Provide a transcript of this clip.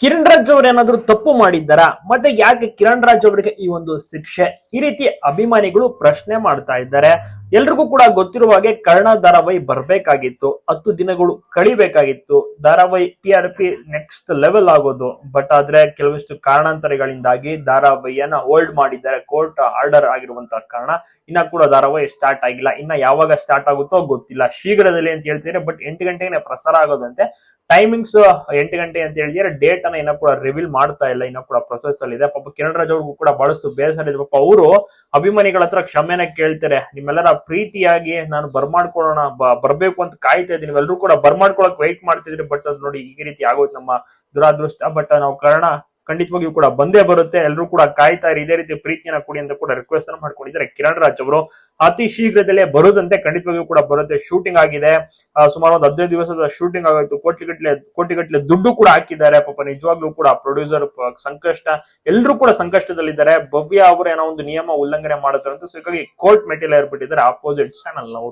ಕಿರಣ್ ರಾಜ್ ಅವ್ರು ಏನಾದ್ರು ತಪ್ಪು ಮಾಡಿದ್ದಾರಾ? ಮತ್ತೆ ಯಾಕೆ ಕಿರಣ್ ರಾಜ್ ಅವರಿಗೆ ಈ ಒಂದು ಶಿಕ್ಷೆ? ಈ ರೀತಿ ಅಭಿಮಾನಿಗಳು ಪ್ರಶ್ನೆ ಮಾಡ್ತಾ ಇದ್ದಾರೆ. ಎಲ್ರಿಗೂ ಕೂಡ ಗೊತ್ತಿರುವ ಹಾಗೆ ಕರ್ಣ ಧಾರಾವಾಹಿ ಬರ್ಬೇಕಾಗಿತ್ತು, ಹತ್ತು ದಿನಗಳು ಕಳಿಬೇಕಾಗಿತ್ತು. ಧಾರಾವಾಹಿ T R P next level ಆಗೋದು. ಬಟ್ ಆದ್ರೆ ಕೆಲವಷ್ಟು ಕಾರಣಾಂತರಗಳಿಂದಾಗಿ ಧಾರಾವಾಹಿಯನ್ನ ಹೋಲ್ಡ್ ಮಾಡಿದ್ದಾರೆ ಕೋರ್ಟ್ ಆರ್ಡರ್ ಆಗಿರುವಂತಹ ಕಾರಣ. ಇನ್ನ ಕೂಡ ಧಾರಾವಾಹಿ ಸ್ಟಾರ್ಟ್ ಆಗಿಲ್ಲ. ಇನ್ನ ಯಾವಾಗ ಸ್ಟಾರ್ಟ್ ಆಗುತ್ತೋ ಗೊತ್ತಿಲ್ಲ. ಶೀಘ್ರದಲ್ಲಿ ಅಂತ ಹೇಳ್ತಿದ್ರೆ ಬಟ್ ಎಂಟು ಗಂಟೆಗೆ ಪ್ರಸಾರ ಆಗೋದಂತೆ. ಟೈಮಿಂಗ್ಸ್ ಎಂಟು ಗಂಟೆ ಅಂತ ಹೇಳಿದ್ರೆ ಡೇಟ್ ಅನ್ನ ಇನ್ನ ಕೂಡ ರಿವೀಲ್ ಮಾಡ್ತಾ ಇಲ್ಲ. ಇನ್ನ ಕೂಡ ಪ್ರೊಸೆಸ್ ಅಲ್ಲಿ ಇದೆ. ಪಾಪ ಕಿರಣ್ ರಾಜ್ ಅವ್ರಿಗೂ ಕೂಡ ಬಹಳಷ್ಟು ಬೇಸರ ಇದೆ. ಪಾಪ ಅವರು ಅಭಿಮಾನಿಗಳ ಹತ್ರ ಕ್ಷಮೆನ ಕೇಳ್ತಾರೆ. ನಿಮ್ಮೆಲ್ಲರ ಪ್ರೀತಿಯಾಗಿ ನಾನು ಬರ್ಮಾಡ್ಕೊಳ್ಳೋಣ ಬರ್ಬೇಕು ಅಂತ ಕಾಯ್ತಾ ಇದ್ದೀನಿ. ಎಲ್ಲರೂ ಕೂಡ ಬರ್ಮಾಡ್ಕೊಳಕ್ ವೈಟ್ ಮಾಡ್ತಿದ್ರಿ ಬಟ್ ಅದು ನೋಡಿ ಈ ರೀತಿ ಆಗೋಯ್ತು ನಮ್ಮ ದುರಾದೃಷ್ಟ. ಬಟ್ ನಾವು ಕಾರಣ ಖಂಡಿತವಾಗಿಯೂ ಕೂಡ ಬಂದೇ ಬರುತ್ತೆ. ಎಲ್ಲರೂ ಕೂಡ ಕಾಯ್ತಾ ಇರಿ. ಇದೇ ರೀತಿ ಪ್ರೀತಿಯನ್ನ ಕೊಡಿ ಅಂತ ಕೂಡ ರಿಕ್ವೆಸ್ಟ್ ಅನ್ನು ಮಾಡ್ಕೊಂಡಿದ್ದಾರೆ ಕಿರಣ್ ರಾಜ್ ಅವರು. ಅತಿ ಶೀಘ್ರದಲ್ಲೇ ಬರುದಂತೆ ಖಂಡಿತವಾಗಿಯೂ ಕೂಡ ಬರುತ್ತೆ. ಶೂಟಿಂಗ್ ಆಗಿದೆ. ಸುಮಾರು ಒಂದು ಹದಿನೈದು ದಿವಸದ ಶೂಟಿಂಗ್ ಆಗೋಯ್ತು. ಕೋಟಿಗಟ್ಲೆ ಕೋಟಿಗಟ್ಲೆ ದುಡ್ಡು ಕೂಡ ಹಾಕಿದ್ದಾರೆ. ಪಾಪ ನಿಜವಾಗ್ಲೂ ಕೂಡ ಪ್ರೊಡ್ಯೂಸರ್ ಸಂಕಷ್ಟ ಎಲ್ಲರೂ ಕೂಡ ಸಂಕಷ್ಟದಲ್ಲಿದ್ದಾರೆ. ಭವ್ಯ ಅವರು ಏನೋ ಒಂದು ನಿಯಮ ಉಲ್ಲಂಘನೆ ಮಾಡುತ್ತಾರೆ ಅಂತ ಸೊ ಹೀಗಾಗಿ ಕೋರ್ಟ್ ಮೆಟೀರಿಯಲ್ ಏರ್ಬಿಟ್ಟಿದ್ದಾರೆ ಆಪೋಸಿಟ್ ಚಾನಲ್ ಅವರು